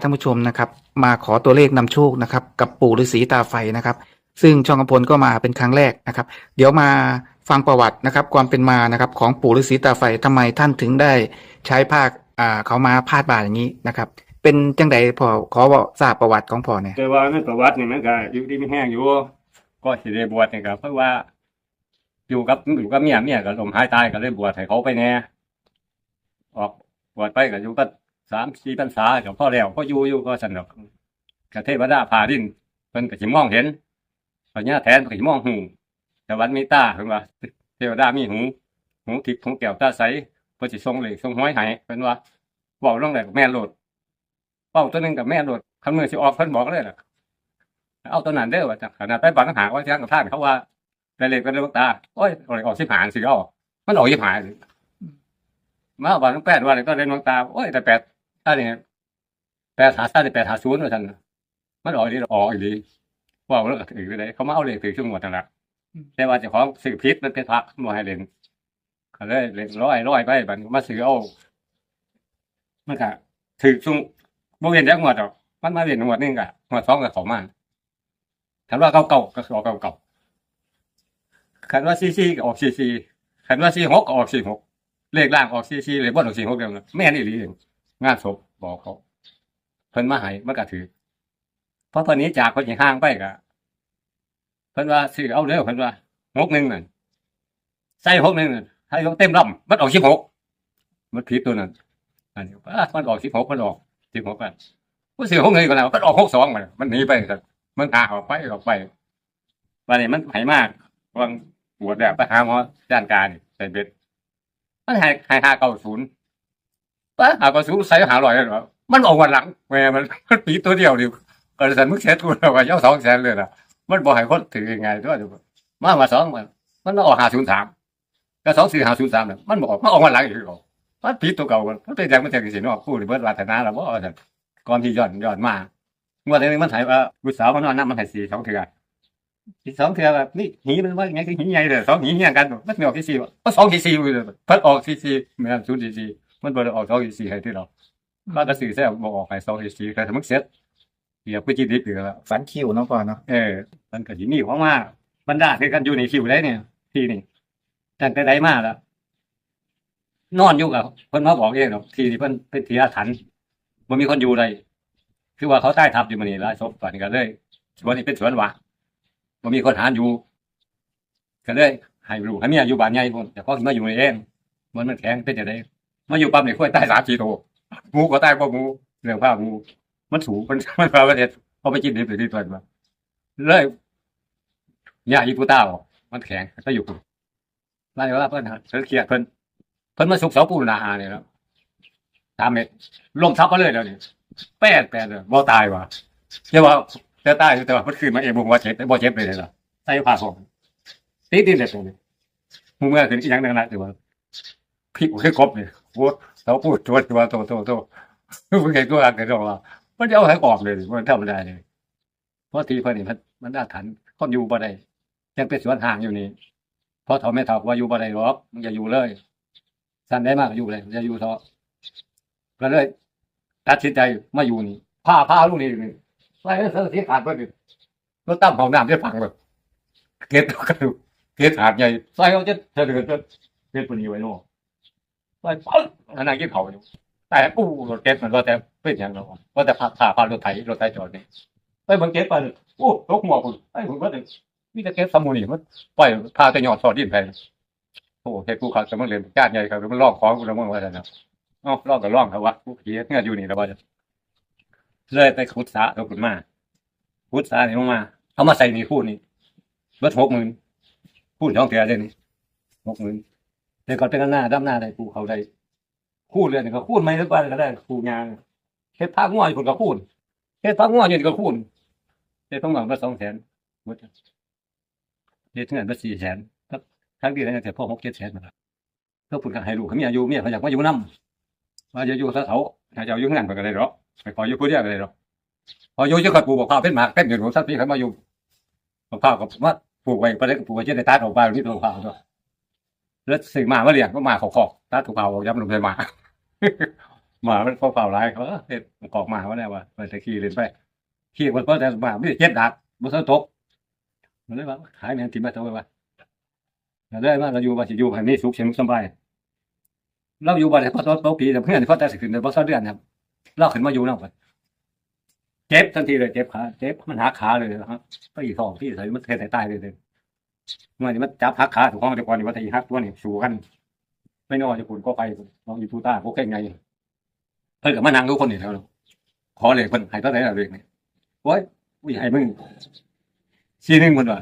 ท่านผู้ชมนะครับ มาขอตัวเลขนำโชคนะครับ กับปู่ฤาษีตาไฟนะครับ ซึ่งช่องกำพลก็มาเป็นครั้งแรกนะครับ เดี๋ยวมาฟังประวัตินะครับ ความเป็นมานะครับ ของปู่ฤาษีตาไฟทำไมท่านถึงได้ใช้ภาคอ่าเขามาพาดบ่าอย่างนี้นะครับ เป็นจังใดพอขอบอกทราบประวัติของพ่อเนี่ยแต่ว่าในประวัตินี่มันก็อยู่ที่ไม่แห้งอยู่ก็สิได้บวชนี่ก็เพราะว่า อยู่กับอยู่กับเมียเมียก็ลมหายตายก็เลยบวชให้เขาไปแน่ออกบวชไปก็อยู่ก็ สามสี่พรรษาก็พอแล้วพ่ออยู่อยู่ก็สนุกกเทวดาพาดินเพิ่นก็สิมองเห็นพญาแทนก็สิมองหูแต่วันมีตาเพิ่นว่าเทวดามีหู หูทิพย์หูแก้วตาใสเพิ่นสิส่งเลยส่งห้อยให้เพิ่นว่าเว้าลงได้แม่นโลดเว้าตัวหนึงกับแม่นโลดคำมือสิออกเพิ่นบอกเลยล่ะเอาตัวนั้นเด้อว่าจังขนาดไปบังหาว่าจ้างกับท่านเขาว่าได้เลขกันเรื่องตาโอ้ยออกออกสิบหานสิเอามันออกสิบหานมาเอาบังแปดว่าเลยก็เล่นดวงตาโอ้ยแต่แปด ถ้าเนี่ยแปดหาซาได้แปดหาศูนย์ว่าท่านมันออกดีออกอีหลีว่าแล้วก็ถือไปเลยเขามาเอาเลขถือช่วงหมดนั่นแหละแต่ว่าเจ้าของสื่อพิษมันเป็นพักมาให้เล่นก็เลยเล่นร้อยร้อยไปบัดนี้มาซื้อเอามันก็ถือช่วงบ่เห็นจักหมดหรอกมันมาเล่นหมดนึงก็หมดสองก็เข้ามาคันว่าเก่าเก่าๆก็คือออกเก่าเก่าคันว่าซีซีก็ออกซีซีคันว่าซีหกก็ออกซีหกเลขล่างออกซีซีเลยบ่ออกซีหกเดียวนะแม่นอี่ลีเอ งานศพบอกเขาเพิ่นมาให้มันก็ถือ เพราะตอนนี้จากคนอย่างห่างไปก็เพิ่นว่าซื้อเอาเด้อเพิ่นว่าหกหนึ่งนั่นใส่หกหนึ่งนั่นให้เต็มลำมันออกสิบหกมันผิดตัวนั้นอันนี้ว่ามันออกสิบหกมันออกสิบหกอะผู้ซื้อหกหนึ่งก็แล้วมันออกหกสองมันมันหนีไปกันมันหาออกไปออกไปวันนี้มันไหมากวางปวดแบบไปหาหมอด้านการนี่ใส่เบ็ดมันหายหายหาเก้าศูนย์ ปะหาก้าศูนย์ใส่หาลอยเลยเหรอมันออกวันหลังแม่มันมันปีตัวเดียวดิกระสันมึกเสียทุนแล้วว่าเจ้าสองแสนเลยนะมันบอกให้คนถือยังไงด้วยดูมามาสองมันมันออกหาศูนย์สามก็สองสี่หาศูนย์สามเนี่ยมันบอกมันออกวันหลังอีกหรอมันปีตัวเก่ามันเป็นอย่างมันจากสินอกพูดเบิร์ดวาฒนาแล้วว่าก่อนที่ย้อนย้อนมางวดนี้มันถ่ายว่าบุตรสาวมันนอนน้ำมันถ่ายสี่สองเถื่อสีสองเถื่อแบบนี่หีมันว่าไงคือหีใหญ่เลยสองหีเฮียกันมันไม่ออกที่สี่ก็สองที่สี่เลยเพิ่นออกที่สี่เหมือนศูนย์ที่สี่ มันบ่ได้ออกสองที่สี่ให้ที่เราก็จะสื่อแท้บอกออกให้สองที่สี่แต่ถ้ามึงเสร็จเดี๋ยวไปจีดิบอยู่แล้วฝันคิวเนาะพ่อเนาะเออมันก็สิมีของมาบรรดาคือกันอยู่ในคิวได้เนี่ยที่นี่ตั้งแต่ใดมาแล้วนอนอยู่กับเพิ่นมาบอกเองหรอกที่นี่เพิ่นเป็นที่อาถรรพ์บ่มีคนอยู่เลยคือว่าเขาใต้ทับอยู่มันนี่หลายศพก่อนกันเลยสวนนี้เป็นสวนหวะมันมีคนหารอยู่ก็เลยให้ลูกให้เมียอยู่บ้านใหญ่พุ่นแต่พอมาอยู่ในเองมันมันแข็งเป็นจะได้ มาอยู่ปั๊มนี่ค่อยใต้สามสี่ตัวหมูก็ใต้พวกหมูเรื่องผ้าหมูมันสูงมันมันพาประเทศพอไปกินเด็ดที่ตัวมาเลยเนี่ยอีปูต้าบอกมันแข็งก็อยู่พุ่นไล่ว่าเพิ่นเพิ่นเครียดเพิ่นเพิ่นมาสุกเสาปูนาอาเนี่ยแล้วตามเม็ดลมทับมาเลยแล้วนี่แปดแปดเลยบ่ตายว่ะแต่ว่าแต่ตายอยู่แต่ว่ามันคืนมาเองบ่ว่าเจ็บบ่เจ็บเลยเลยล่ะใส่ผ้าห่มตีดินเลยตรงนี้มึงเมื่อคืนอีหยังนั่นนะแต่ว่า พี่กูคือกบนี่โอ้เราพูดตัวตัวโตโตโตมึงเห็นตัวอันกันว่ามันจะเอาให้ออกเลยมันทำไม่ได้เลยเพราะทีเพิ่นนี่มันมันได้ถันคนอยู่บ่ได้ยังเป็นสวนห่างอยู่นี่เพราะเขาไม่ถาว่าอยู่บ่ได้หรอกมึงอย่าอยู่เลยสั่นได้มากอยู่เลยอย่าอยู่เถอะก็เลยตัดสินใจมาอยู่นี่ผ้าผ้าลูกนี่นี่ไล่เสื้อที่ขาดไปนี่รถตั้มของน้ำจะพังแบบเก็บกระดูกเก็บขาดใหญ่ใส่เขาจะเสด็จจะเก็บปนีไว้โน่ ใส่ปั๊บอันนั้นกินเขาอยู่แต่ปูรถเก็บมันก็แต่เป็นอย่างเราก็แต่พาพาพารถไถรถไถจอดนี่ไปบิ่งเก็บไปโอ้ตกหมวกคุณไอ้ผมก็เลยมีแต่เก็บสมุนี่มันปล่อยพาแต่ยอดสอดดินไปโอ้เฮ็ดกูขาดสมองเรียนญาติใหญ่ครับมันลอกของกูแล้วมึงว่าซั่นนะอ๋อลองก็ลองครับวะผู้เขียนเนี่ยอยู่นี่แล้วว่าเลยไปขุดสระเอาขุดมาขุดสระนี่ลงมาเอามาใส่นี่พูดนี่เบิดหกหมื่นพูดช่องเทียเลยนี่หกหมื่น แต่ก่อนเป็นหน้าด้านหน้าได้ปูเขาได้คูดเลยเนี่ยก็คูดไม่ทุกวันก็ได้คูดงานเฮ็ดผ้าง่อยคนก็คูดเฮ็ดผ้าง่อยู่นี่ก็คูดเฮ็ดต้องหวังมาสองแสนหมดเฮ็ดเงินมาสี่แสนทั้งที่ได้วแต่พ่อหกเจ็ดแสนมาแล้วก็พูดกันให้ลูกเขามีอายุเมียเขาอยากมาอยู่น้ำว่าจะอยู่ซะเขาถ้าจะอยู่งานไปก็ได้หรอกไปขออยู่ผู้เดียวก็ได้หรอกพออยู่จะขัดปลูกบอกข้าวเป็นหมากเต็มอยู่ของสัตว์พี่เขามาอยู่บอกข้าวกับว่าปลูกไว้ประเด็นปลูกไว้จะได้ตัดออกไปนี่ตัวข้าวด้วย แล้วสิ่งมาเมื่อเลี้ยงก็มาขอกขอกตัดถูกข้าย้ำลงไปมา มามันเฝ้าร้ายเขาเออเฮ็ดมันกอกมาว่าแน่ว่าไปตะขี้เล่นไปขี้มันก็แต่มาไม่ได้เจ็บดักบ่ทันตกมันเลยว่าขายแม่นติมาเท่าไหร่วะแล้วได้มาเราอยู่ว่าสิอยู่ให้มีสุขเฉยสบายเราอยู่บ่ได้เพราะตกปีแต่เพื่อนเขาแต่สิขึ้นได้บ่ซักเดือนครับเราขึ้นมาอยู่นำกันเจ็บทันทีเลยเจ็บขาเจ็บมันหักขาเลยครับไปอีกทองที่ใส่มันเทใส่ใต้เลยเลย เมื่อนี้มันจับหักขาถูกห้องแต่ก่อนนี่ว่าที่หักตัวนี่สู้กันไม่นอนจะปุ่นก็ไปลองอยู่ทูต้าพวกแข่งไงเพิ่นกับมานั่งทุกคนนี่แล้วเนาะขอเลยเพิ่นให้ตัวไหนล่ะเรื่องนี้โอ้ยอุ้ยให้มึงซีหนึงมันว่า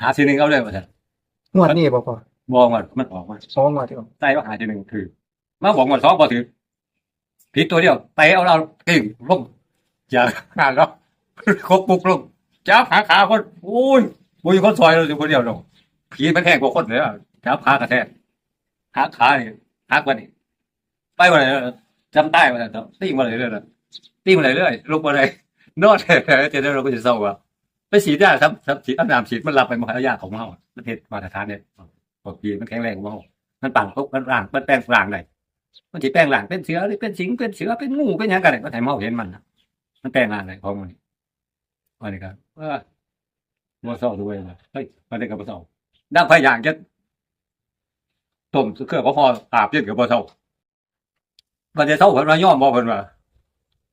หาซีหนึงเอาเลยว่าซั่นงวดนี้บ่พอบอกว่ามันออกมาสองงวดที่ออกใต้ว่าหาซีหนึงถือมาบอกว่าสองบ่ถือผิดตัวเดียวไปเอาเราเก่งลงอย่าหาเราคบปุกลงจับหาขาคนโอ้ย บุยคนซอยเราอยู่คนเดียวเนาะผีมันแข่งกว่าคนเลยอะจับขากระแทกหักขาเนี่ยหักวันนี้ไปวันไหนจำใต้วันไหนตีมาเลยเรื่อยๆตีมาเลยเรื่อยลุกมาเลยนอนเจะได้เราก็จะเศร้าว่าไปฉีดยาครับครับฉีดน้ำฉีดมันรับไปมหายาของเมาประเทศมาตรฐานเนี่ยบอกผีมันแข็งแรงกว่าเมามันปังปุ๊บมันร่างมันแปลงร่างได้มันที่แปลงร่างเป็นเสือหรือเป็นสิงเป็นเสือเป็นงูเป็นยังกันเลยก็ไถเมาเห็นมันนะมันแปลงร่างอะไรของมันวันนี้ครับ ว่าเศร้าด้วยนะเฮ้ยมาได้กับมัวเศร้าดังพยายามจะต้มเครื่องก็พออาบเย็นกับบ่เท่าบัดเดี๋ยวเท่าเพิ่นว่าย่อมบ่เพิ่นว่า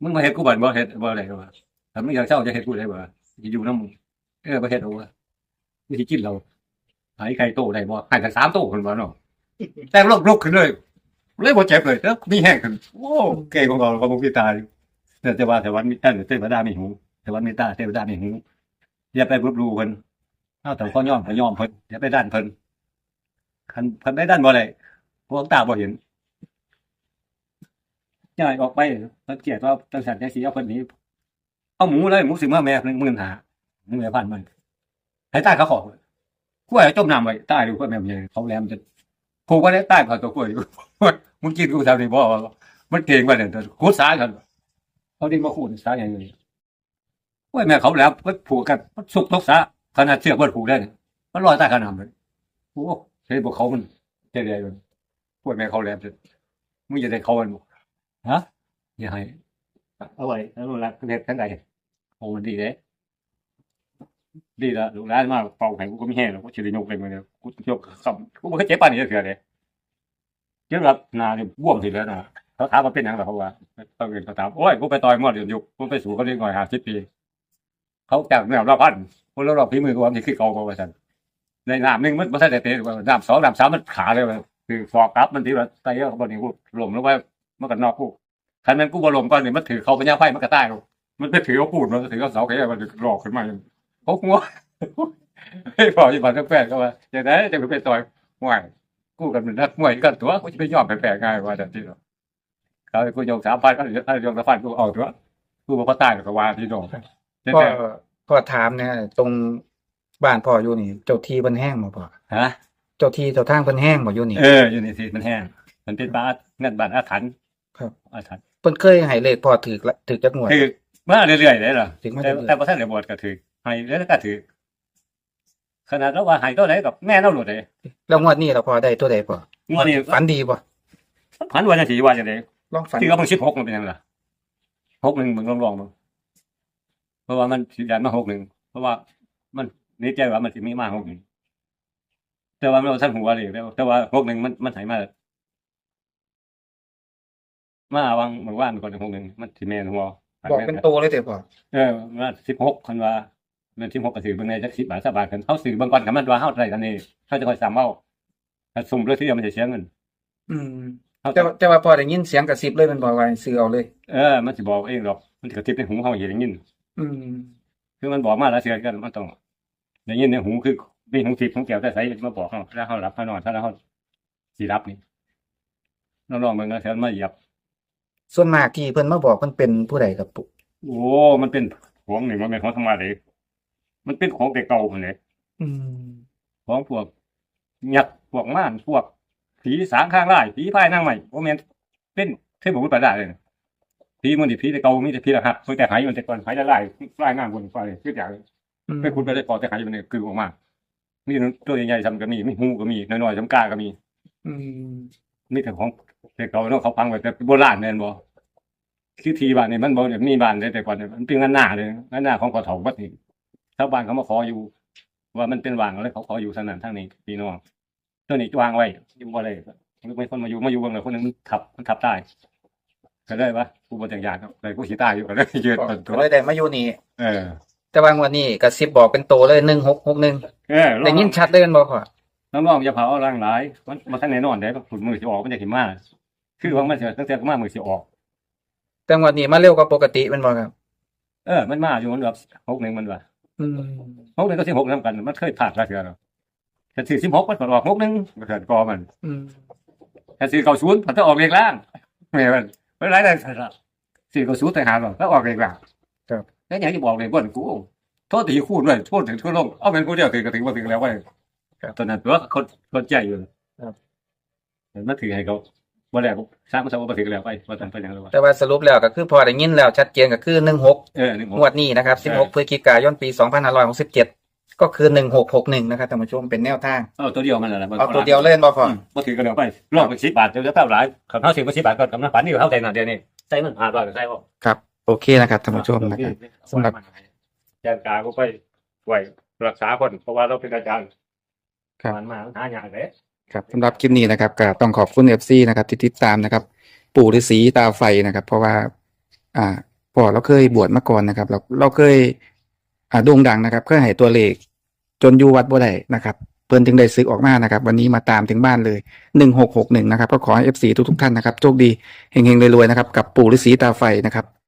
มึงมาเฮ็ดกูบัดบ่เฮ็ดบ่ได้ว่าถ้ามึงอยากเช่าจะเฮ็ดกูได้บ่สิอยู่นำมึงเออบ่เฮ็ดเอาว่าวิธีกินเราหายไข่โตได้บ่ให้ทั้งสามโตเพิ่นว่าเนาะแต่ลกลุกขึ้นเลยเลยบ่เจ็บเลยแล้วมีแห้งขึ้นโอ้เก่งของเราก็บ่มีตายแต่แต่ว่าแต่วันมีเออเทวดามีหูแต่วันมีตาเทวดามีหู อย่าไปรบลูเพิ่นเอาแต่ข้อย่อมก็ย่อมเพิ่นอย่าไปด้านเพิ่นคันคันได้ด้านบ่ได้พวกตาบ่เห็นย่ายออกไปสังเกตว่าจังสันจังสีเอาคนนี้เอาหมูเลยหมูสิมาแม่หนึ่งหมื่นหาหนึ่งหมื่นพันมันให้ใต้เขาขอกล้วยจมน้ำไว้ใต้ดูกล้วยแม่มันใหญ่เขาแหลมจะผูกไว้ได้ใต้เขาตัวกล้วยอยู่มึงกินกูทำนี่บ่มันเก่งกว่าเนี่ยขุดสายกันเขาดิ้นมาขุดสายอย่างนี้ กล้วยแม่เขาแหลมมันผูกกันมันสุกทุกสาขนาดเชือกมันผูกได้เนี่ยมันลอยใต้ขนาดเลยโอ้เฮ้ยบอกเขามันเจ๊เลยมันพูดแม่เขาแหลมจะมึงจะได้เขามันบอกฮะอย่าให้เอาไว้แล้วลูกหลานเฮ็ดทั้งใดโอ้มันดีเลยดีละลูกหลานมาเป่าให้กูก็ไม่แห้งหรอกกูจะได้ยกเลยมึงเนี่ยกูยกคำกูบ่เคยเจ็บปานนี้เถื่อเลยเจ็บแบบหนาเนี่ยบวมทีแล้วนะเขาถามว่าเป็นหยังหรอเขาว่าเขาเงินเขาถามโอ้ยกูไปต่อยมอดเดือนยุกกูไปสู่เขาเรียกหน่อยหาสิบปี เขาจากแนวเราพันคนเราเราพิมือกูว่ามันคือเก่าเขาว่าซั่นในน้ำหนึ่งมันไม่ใช่แต่เตะน้ำสองน้ำสามมันขาเลยคือฟอกกลับมันที่ว่าไตเยอะบนนี้กูหลมลงไปมันก็นอกกูคันนั้นกูบลมก่อนนี่มันถือเขาเป็นยาไฟมันก็ตายลงมันไปถือเอาปูนมันถือเอาเสาแค่มันหลอกขึ้นมาเขาหัวไอ้พอที่บ้านแฟนก็ว่าจะได้นจะไปต่อยมวยกูกันเป็นนักมวยกันตัวกูจะไปยอมไปแพ้ง่ายว่าแต่ที่เนาะเขากูยกสามพันก็ถ้ายกสามพันกูเอาตัวกูบอกว่าตายหรือกว่าที่โดน พ่อพ่อถามเนี่ยตรงบ้านพ่ออยู่นี่ เจ้าที่เพิ่นแห้งบ่พ่อฮะเจ้าที่เจ้าทางเพิ่นแห้งบ่อยู่นี่เอออยู่ในที่มันแห้งมันเป็นบ้านเงินบ้านอาถรรพ์ครับอาถรรพ์เพิ่นเคยให้เลขพ่อถือละถือจักงวดถือมาเรื่อยๆเลยเหรอถือมาแต่เรื่อยๆแต่พอท่านได้บวชก็ถือให้แล้วก็ถือขนาดเราว่าให้ตัวไหนกับแม่เราหลุดเลยแล้วงวดนี้เราพอได้ตัวใดพ่องวดนี้ฝันดีบ่พันวันจะสีวันจะได้ลองฝัน ที่เขาเพิ่งสิบหกมันเป็นยังไงล่ะหกหนึ่งมึงลองลองมึง เพราะว่ามันสิยันมาหกหนึ่งเพราะว่ามันนี่ใจว่ามันสิมีมาหกหนึ่งแต่ว่าเราท่านหัวเลยแล้วแต่ว่าหกหนึ่งมันมันหายมามาวังเมื่อวานก่อนหกหนึ่งมันสิแม่นหัวบอกเป็นตัวเลยเด้อพ่อเออว่าสิบหกคันว่ามันสิบหกก็ถือเบิ่งในจักสิบบาทสบาทกันเขาซื้อเบิ่งก่อนกับมันว่าเฮาได้กันนี่เขาจะคอยซ้ำเอาถ้าสุ่มเรื่องที่เดียวมันจะเสียเงินอืมเขาแต่ว่าแต่ว่าพ่อได้ยินเสียงกระซิบเลยมันบอกว่าให้ซื้อเอาเลย เออ มันสิบอกเองหรอก มันสิกระติบในหูเฮาเห็นได้ยิน อืมคือมันบอกมาแล้วเสียกันมันต้องได้ยินในหูคือมีหูทิพย์ของแก้วแต่ใสมาบอกเฮาแล้วเฮารับเฮานอนถ้าแล้วเฮาสิรับนี่ลองๆเบิ่งแล้วเสียมาเหยียบ ส่วนมากที่เพิ่นมาบอกเพิ่นเป็นผู้ใดครับปู่โอ้มันเป็นของหนึ่งมันเป็นของธรรมดาเลยมันเป็นของแต่เก่าพุ่นเลยอืมของพวกยักษ์พวกม่านพวกผีสางข้างไร่ผีพายนางใหม่โอเมนเป็นเทพบุตรประดาเลยนะ ผีมันดิผีแต่เก่ามีแต่ผีละหักเพิ่งแต่หายมันแต่ก่อนหายละลายลายงานบนไฟคืออย่างอืมไปคุณไปได้พอแต่หายมันเนี่ยคือออกมามีตัวใหญ่ๆทำก็มีมีหูก็มีน้อยๆทำกาก็มี อืมมีแต่ของแต่เขาเนาะเขาพังไว้แต่โบราณแม่นบ่คือทีบ้านนี่มันบ่แบบมีบ้านเลยแต่ก่อนเนี่ยมันเป็นงานหน้าเลยงานหน้าของกอเฒ่าวัดนี่ชาวบ้านเขามาขออยู่ ว่ามันเป็นวางแล้วเขาขออยู่สนั่นทางนี้พี่น้องตัวนี้วางไว้อยู่บ่ได้มันเป็นคนมาอยู่มาอยู่เบิ่งแล้วคนหนึงมันทับมันทับได้ ก็ได้ปะกูบ่จักอยากครับเลยกูสิตายอยู่ก็เลยยืนต้นตัก็วเลยได้มาอยู่นี่เออ แต่ว่างวันนี้กระซิบบอกเป็นโตเลยหนึ่งหกหกหนึ่งเออได้ยินชัดเลยแมันบอกพ่อน้องๆอย่าเผาเอาร่างหลาย มันมันทันแน่นอนได้ฝุ่นมือสิออกมันจะหิมมาคือว่ามันจะตั้งแต่ก็มามือสิออกแต่งวันนี้มาเร็วกว่าปกติแมันบอกครับ เออ มันมาอยู่มันแบบหกหนึ่งมันว่าอืมหกหนึ่งก็สิบหกนำกัน มันเคยผ่านราเถื่อนแต่สี่สิบหกมันก็ออกหกหนึ่งก็เถื่อนกอมันอืมแต่สี่เก้าศูนย์มันจะออกเรียงล่างไม่มัน ไม่ไรเลยสี่เก้าศูนย์แต่หาหรอกแล้วออกเรียงล่างแล้วอย่างที่บอกเลยบ่นกูโทษตีคูณด้วยโทษถึงทั่วโลกเอาเป็นกูเดียวถือก็ถือว่าถือแล้วเว้ยตอนนั้นตัวคนคนใจอยู่เห็นมันถือให้เขาว่าแล้วสร้างมันสร้างมาถือแล้วไปว่าตั้งไปอย่างไรวะแต่ว่าสรุปแล้วก็คือพอได้ยินแล้วชัดเจนก็คือหนึ่งหกเออหนึ่งหกงวดนี้นะครับสิบหกพฤศจิกายนปีสองพันห้าร้อยหกสิบเจ็ด ก็คือหนึ่งหกหกหนึ่งนะครับท่านผู้ชมเป็นแนวทางเอาตัวเดียวมันแหละเอาตัวเดียวเล่นบอพอมาถือกันเดียวไปรอบไปสิบบาทเดี๋ยวจะเท่าไหร่ขับเท่าสิบไปสิบบาทก่อนกำลังฝันนี่เท่าใจหน่ะเดียวนี่ใส่มันผ่านไปใส่ออกครับ โอเคนะครับท่านผู้ชมนะครับสำหรับแจนกาก็ไปไหวรักษาคนเพราะว่าเราเป็นอาจารย์ครับมันมาหาอย่างเลยครับสำหรับคลิปนี้นะครับก็ต้องขอบคุณเอฟซีนะครับที่ติดตามนะครับ ปู่ฤาษีตาไฟนะครับ เพราะว่า อ่าพ่อเราเคยบวชมาก่อนนะครับ เราเราเคย อ่าโด่งดังนะครับเคยให้ตัวเลข จนอยู่วัดบ่ได้นะครับเพิ่นจึงได้ซื้อออกมานะครับ วันนี้มาตามถึงบ้านเลยหนึ่งหกหกหนึ่งนะครับ ก็ขอให้เอฟซีทุกๆท่านนะครับโชคดีเฮงๆรวยๆนะครับ กับปู่ฤาษีตาไฟนะครับ